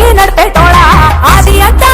ni nar petola adiyata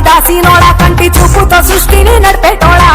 దాసి నోడా కంటి చూపుతో సృష్టిని నడిపేటోళ.